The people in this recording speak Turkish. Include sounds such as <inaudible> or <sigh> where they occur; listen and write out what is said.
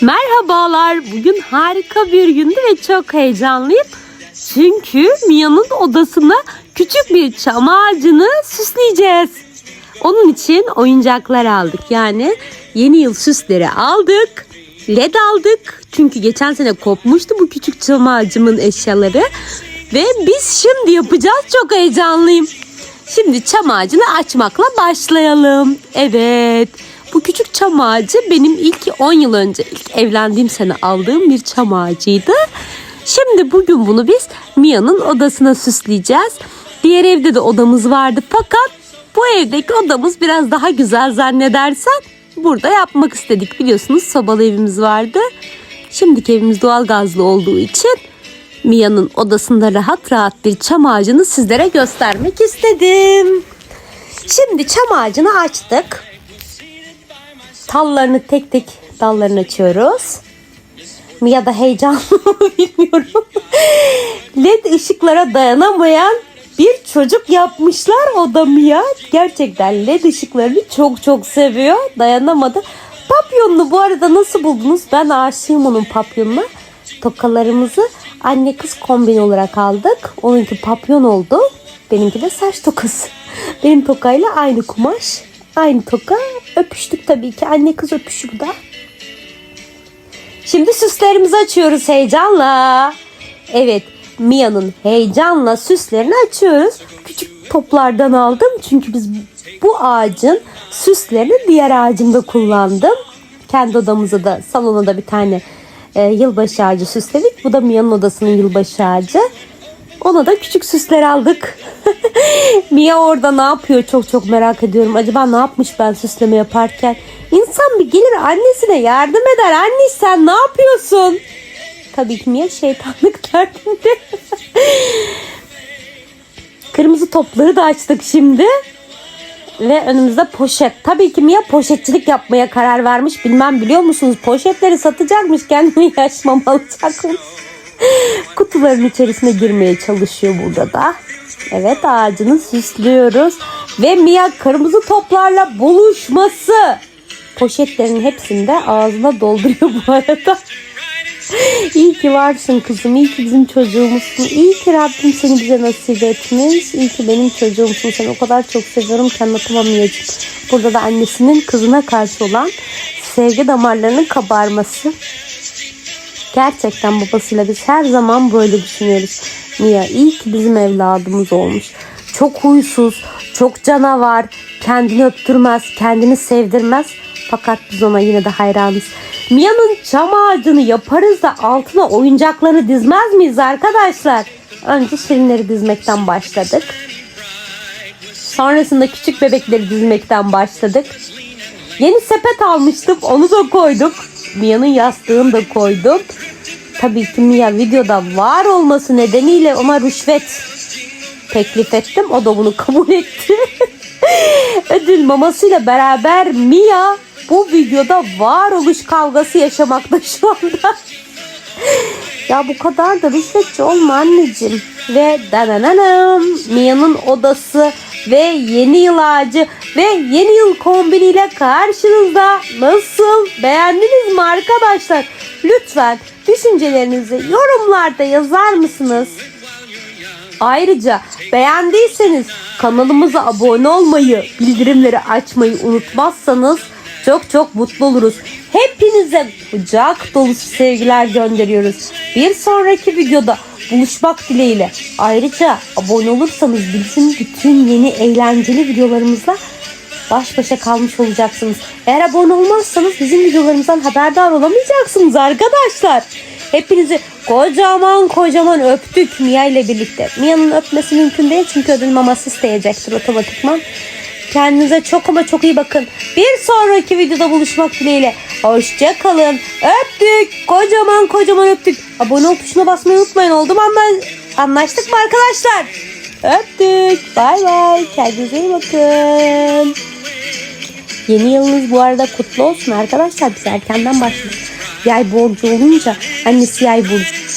Merhabalar. Bugün harika bir gündü ve çok heyecanlıyım. Çünkü Mia'nın odasına küçük bir çam ağacını süsleyeceğiz. Onun için oyuncaklar aldık. Yani yeni yıl süsleri aldık. LED aldık. Çünkü geçen sene kopmuştu bu küçük çam ağacımın eşyaları. Ve biz şimdi yapacağız. Çok heyecanlıyım. Şimdi çam ağacını açmakla başlayalım. Evet. Bu küçük çam ağacı benim ilk 10 yıl önce ilk evlendiğim sene aldığım bir çam ağacıydı. Şimdi bugün bunu biz Mia'nın odasına süsleyeceğiz. Diğer evde de odamız vardı fakat bu evdeki odamız biraz daha güzel zannedersen burada yapmak istedik. Biliyorsunuz sobalı evimiz vardı. Şimdiki evimiz doğal gazlı olduğu için Mia'nın odasında rahat rahat bir çam ağacını sizlere göstermek istedim. Şimdi çam ağacını açtık. Tallarını tek tek dallarını açıyoruz. Mia da heyecanlı <laughs> bilmiyorum. LED ışıklara dayanamayan bir çocuk yapmışlar o da Mia. Gerçekten LED ışıklarını çok çok seviyor. Dayanamadı. Papyonlu bu arada nasıl buldunuz? Ben aşığım onun papyonuna. Tokalarımızı anne kız kombin olarak aldık. Onunki papyon oldu. Benimki de saç tokası. <laughs> Benim tokayla aynı kumaş. Aynı toka. Öpüştük tabii ki. Anne kız öpüşü bu da. Şimdi süslerimizi açıyoruz heyecanla. Evet Mia'nın heyecanla süslerini açıyoruz. Küçük toplardan aldım. Çünkü biz bu ağacın süslerini diğer ağacımda kullandım. Kendi odamıza da salona da bir tane e, yılbaşı ağacı süsledik. Bu da Mia'nın odasının yılbaşı ağacı. Ona da küçük süsler aldık. <laughs> Mia orada ne yapıyor çok çok merak ediyorum. Acaba ne yapmış ben süsleme yaparken? İnsan bir gelir annesine yardım eder. Anne sen ne yapıyorsun? Tabii ki Mia şeytanlık <laughs> derdinde. Kırmızı topları da açtık şimdi. Ve önümüzde poşet. Tabii ki Mia poşetçilik yapmaya karar vermiş. Bilmem biliyor musunuz? Poşetleri satacakmış. Kendini <laughs> yaşmam alacakmış. <laughs> Kutuların içerisine girmeye çalışıyor burada da. Evet ağacını süslüyoruz. Ve Mia kırmızı toplarla buluşması. Poşetlerin hepsini de ağzına dolduruyor bu arada. İyi ki varsın kızım. İyi ki bizim çocuğumuzsun. İyi ki Rabbim seni bize nasip etmiş. İyi ki benim çocuğumsun. Seni o kadar çok seviyorum ki anlatamam Mia'cığım. Burada da annesinin kızına karşı olan sevgi damarlarının kabarması. Gerçekten babasıyla biz her zaman böyle düşünüyoruz. Mia iyi ki bizim evladımız olmuş. Çok huysuz, çok canavar, kendini öptürmez, kendini sevdirmez. Fakat biz ona yine de hayranız. Mia'nın çam ağacını yaparız da altına oyuncakları dizmez miyiz arkadaşlar? Önce şirinleri dizmekten başladık. Sonrasında küçük bebekleri dizmekten başladık. Yeni sepet almıştım. Onu da koyduk. Mia'nın yastığını da koydum. Tabii ki Mia videoda var olması nedeniyle ona rüşvet teklif ettim. O da bunu kabul etti. <laughs> Ödül mamasıyla beraber Mia bu videoda varoluş kavgası yaşamakta şu anda. ya bu kadar da rüşvetçi olma anneciğim. Ve dananam Mia'nın odası ve yeni yıl ağacı ve yeni yıl kombiniyle karşınızda. Nasıl? Beğendiniz mi arkadaşlar? Lütfen düşüncelerinizi yorumlarda yazar mısınız? Ayrıca beğendiyseniz kanalımıza abone olmayı, bildirimleri açmayı unutmazsanız çok çok mutlu oluruz. Hepinize kucak dolusu sevgiler gönderiyoruz. Bir sonraki videoda buluşmak dileğiyle. Ayrıca abone olursanız bizim bütün yeni eğlenceli videolarımızla baş başa kalmış olacaksınız. Eğer abone olmazsanız bizim videolarımızdan haberdar olamayacaksınız arkadaşlar. Hepinizi kocaman kocaman öptük Mia ile birlikte. Mia'nın öpmesi mümkün değil çünkü ödül maması isteyecektir otomatikman. Kendinize çok ama çok iyi bakın. Bir sonraki videoda buluşmak dileğiyle. Hoşça kalın. Öptük. Kocaman kocaman öptük. Abone ol tuşuna basmayı unutmayın. Oldu mu? Anla- Anlaştık mı arkadaşlar? Öptük. Bay bay. Kendinize iyi bakın. Yeni yılınız bu arada kutlu olsun arkadaşlar. Biz erkenden başladık. Yay borcu olunca annesi yay burcu.